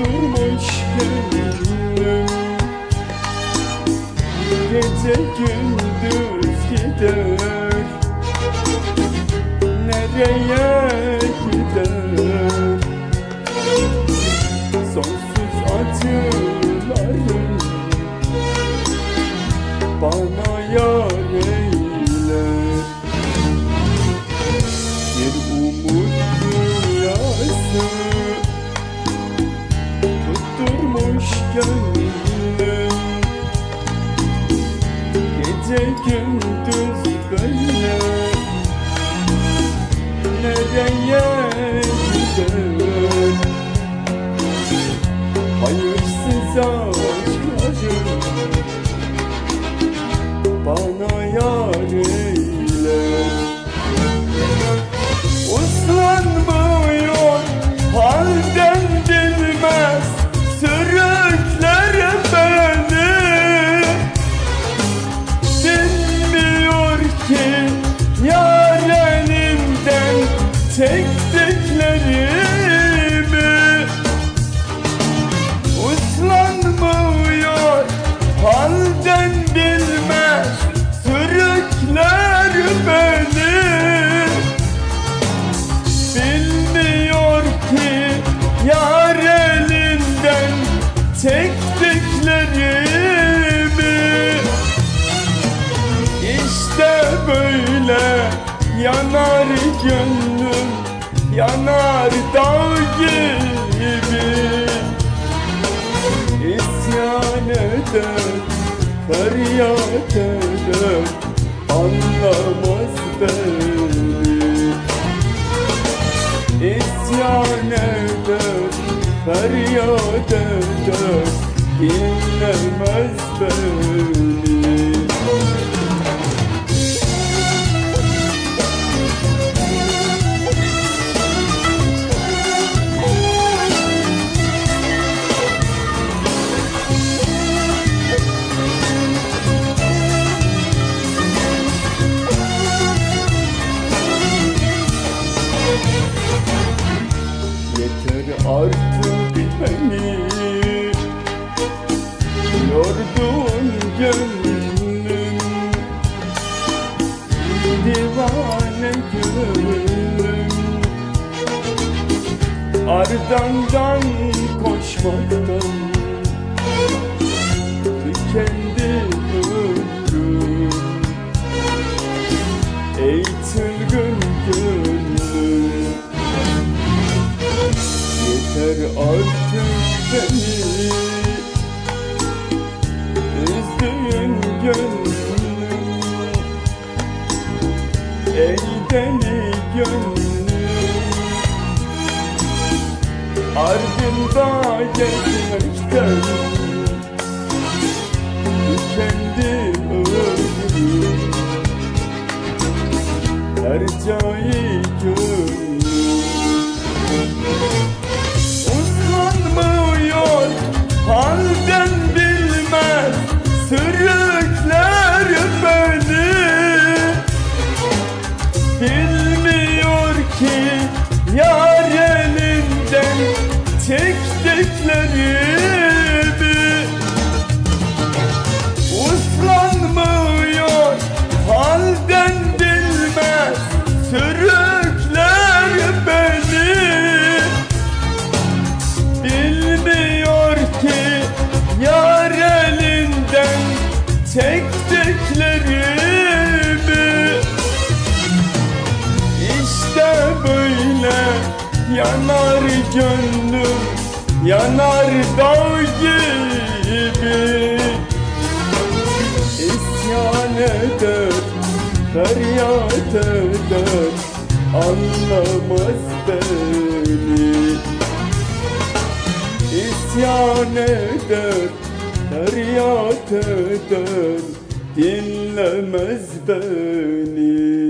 kaldırmış beni günüm Gece gündüz gider. Nereye gider? Sonsuz acılarım. Bana yar eyle. Tutturmuş gönlüm. Gece gündüz böyle. Nereye gider Hayırsız aşklarım Bana yanar gönlüm Yanar dağ gibi. İsyan eder, feryat eder Anlamaz beni. İsyan eder, feryat eder Dinlemez beni Yeter artık beni Yordun gönlüm Divane gönlüm Ardından koşmaktan Yeter artık beni Üzdüğün gönlüm. Ey deli gönlüm Ardında gezmekten Tükendi ömrüm. Her cayı gönlüm çektiklerimi İşte böyle yanar gönlüm Yanar dağ gibi. İsyan eder, feryat eder Anlamaz beni. İsyan eder, feryat eder Dinlemez beni